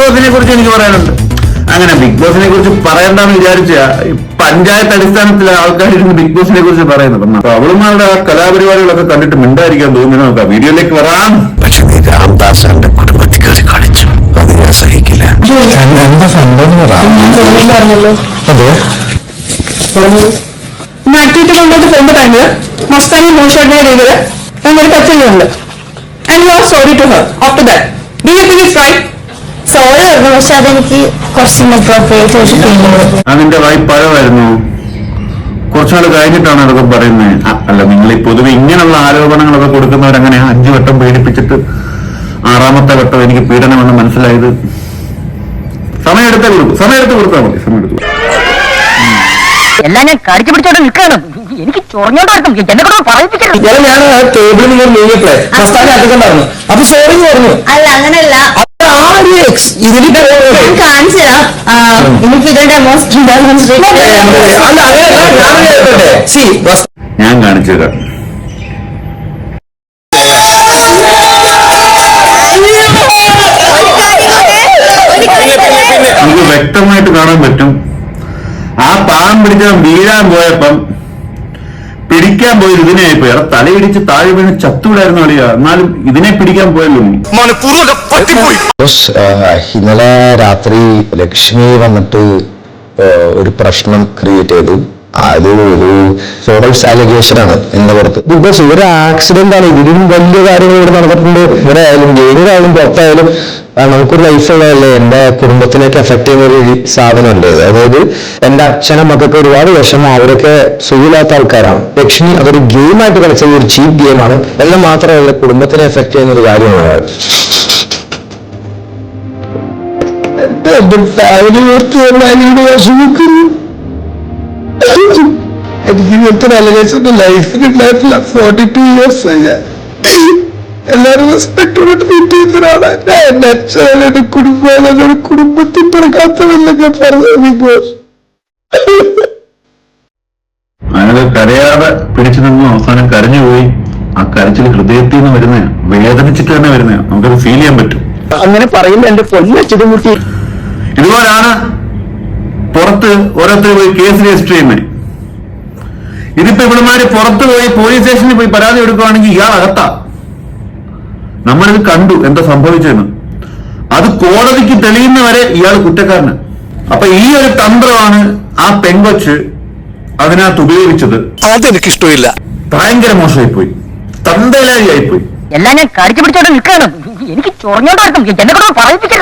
ബോസിനെ കുറിച്ച് എനിക്ക് പറയാനുണ്ട്. അങ്ങനെ ബിഗ് ബോസിനെ കുറിച്ച് പറയണ്ടെന്ന് വിചാരിച്ച പഞ്ചായത്ത് പഞ്ചായത്ത് ആൾക്കാർ ആൾക്കാരിരുന്ന് ബിഗ് ബോസിനെ കുറിച്ച് പറയുന്നത്. അപ്പൊ അവളുമാരുടെ ആ കലാപരിപാടികളൊക്കെ കണ്ടിട്ട് മിണ്ടായിരിക്കാൻ തോന്നുന്നു. നോക്കാം വീഡിയോയിലേക്ക് വരാം. പക്ഷെ നീ രാംദാസാന്റെ കുടുംബത്തിൽ കയറി കളിച്ചു. അത് ഞാൻ സഹിക്കില്ല. എന്താ സംഭവം നാട്ടിയിട്ട് കൊണ്ടോട്ട് പോകുന്ന ടൈമിൽ മസ്താനി മോശമായിട്ടുള്ള രീതിയിൽ ഞങ്ങളൊരു പറ്റുന്നുണ്ട് and you are sorry to her after that do you think it's right sorry പറഞ്ഞു പക്ഷെ അതെനിക്ക് കുറച്ച് ഇൻഅപ്രോപ്രിയേറ്റ് ഒരു ഫീലിംഗ് അതിന്റെ വായ്പഴമായിരുന്നു കുറച്ചുനാൾ കഴിഞ്ഞിട്ടാണ് അതൊക്കെ പറയുന്നത്. അല്ല നിങ്ങൾ ഈ പൊതുവെ ഇങ്ങനെയുള്ള ആരോപണങ്ങളൊക്കെ കൊടുക്കുന്നവരങ്ങനെ അഞ്ചു വട്ടം പീഡിപ്പിച്ചിട്ട് ആറാമത്തെ വട്ടം എനിക്ക് പീഡനമെന്ന് മനസ്സിലായത്. സമയമെടുത്തേ കൊടുക്കും. സമയമെടുത്ത് കൊടുത്താൽ മതി. സമയമെടുത്ത് മതി. എല്ലാം ഞാൻ കടിച്ചു പിടിച്ചോണ്ട് നിൽക്കാണ് എനിക്ക് ചൊറഞ്ഞോണ്ട് നടക്കും എന്നെ കൊണ്ട് പറയിപ്പിക്കരുത്. ഞാൻ ആ ടേബിളിൽ നിങ്ങൾ നീങ്ങിയപ്പോഴേ മസ്താനി അധികണ്ടായിരുന്നു അപ്പൊ സോറി പറഞ്ഞു. അല്ല ആ ഒരു ഇതിൽ ഞാൻ കാണിച്ചു തരാം എനിക്ക് ഇതിന്റെ സി ഞാൻ കാണിച്ചു തരാം. നമുക്ക് വ്യക്തമായിട്ട് കാണാൻ പറ്റും. ആ പാവം പിടിച്ച വീഴാൻ പോയപ്പം പിടിക്കാൻ പോയി ഇതിനെ ആയിപ്പോയി. അവിടെ തലയിടിച്ച് താഴെ വീണ് ചത്തുവിടായിരുന്നു അളിയ എന്നാലും ഇതിനെ പിടിക്കാൻ പോയല്ലോ ഇന്നലെ രാത്രി ലക്ഷ്മി വന്നിട്ട് ഒരു പ്രശ്നം ക്രിയേറ്റ് ചെയ്തു. അത് ഒരു അലിഗേഷൻ ആണ് എന്റെ പുറത്ത്. ബിക്കോസ് ഒരു ആക്സിഡന്റ് ആണ്. ഇതിലും വലിയ കാര്യങ്ങൾ ഇവിടെ നടന്നിട്ടുണ്ട്. ഇവിടെ ആയാലും ജയിലിലായാലും പുറത്തായാലും നമുക്കൊരു ലൈഫുള്ളതല്ലേ എന്റെ കുടുംബത്തിലേക്ക് എഫക്ട് ചെയ്യുന്ന ഒരു സാധനമല്ലേ. അതായത് എന്റെ അച്ഛനും മക്കൾക്ക് ഒരുപാട് വിഷമം. അവരൊക്കെ സുഖമില്ലാത്ത ആൾക്കാരാണ്. ലക്ഷ്മി അതൊരു ഗെയിമായിട്ട് കളിച്ചത് ഒരു ചീപ്പ് ഗെയിമാണ് എല്ലാം മാത്രമല്ല കുടുംബത്തിനെ എഫക്ട് ചെയ്യുന്ന ഒരു കാര്യമാണ്. ഫാമിലി ഓർത്ത് വിഷമിക്കുന്നു എനിക്ക് ഇങ്ങനത്തെ അലഗേഷൻ ലൈഫിൽ ഉണ്ടായിട്ടില്ല ഫോർട്ടി ടു ഇയേഴ്സ് ഞാൻ. എല്ലാരും റെസ്പെക്ടോടെ ട്രീറ്റ് ചെയ്യുന്ന ഒരാളാണ് ഞാൻ എന്റെ കുടുംബം എന്നോട് കുടുംബത്തിൽ പിറക്കാത്തതല്ല ഞാൻ പറഞ്ഞത് ബിഗ് ബോസ് അയാൾ കരയാതെ പിടിച്ചു നിന്നു. അവസാനം കരഞ്ഞുപോയി ആ കരച്ചിൽ ഹൃദയത്തിൽ നിന്ന് വരുന്ന വേദനിച്ചിട്ട് തന്നെ വരുന്നേ നമുക്കത് ഫീൽ ചെയ്യാൻ പറ്റും. അങ്ങനെ പറയുമ്പോ എന്റെ പൊന്നച്ചതും മുട്ടി ഇതുപോലാണ് പുറത്ത് ഓരോരുത്തർ പോയി കേസ് രജിസ്റ്റർ ചെയ്യുന്നത് ഇതിപ്പോ ഇവിടെമാര് പുറത്തു പോയി പോലീസ് സ്റ്റേഷനിൽ പോയി പരാതി എടുക്കുവാണെങ്കിൽ ഇയാൾ അകത്താ. നമ്മളിത് കണ്ടു എന്താ സംഭവിച്ചതെന്ന്. അത് കോടതിക്ക് തെളിയുന്നവരെ ഇയാൾ കുറ്റക്കാരന്. അപ്പൊ ഈ ഒരു തന്ത്രമാണ് ആ പെങ്കൊച്ച് അതിനകത്ത് ഉപയോഗിച്ചത്. അതെനിക്ക് ഇഷ്ടമില്ല ഭയങ്കര മോശമായി പോയി തന്തയിലായി പോയി എല്ലാം ഞാൻ കടിച്ചു പിടിച്ചോണ്ട് നിൽക്കുകയാണ്. എനിക്ക് ചൊറഞ്ഞോണ്ട് നടക്കും. എന്നെ പറയിപ്പിക്കരുത്.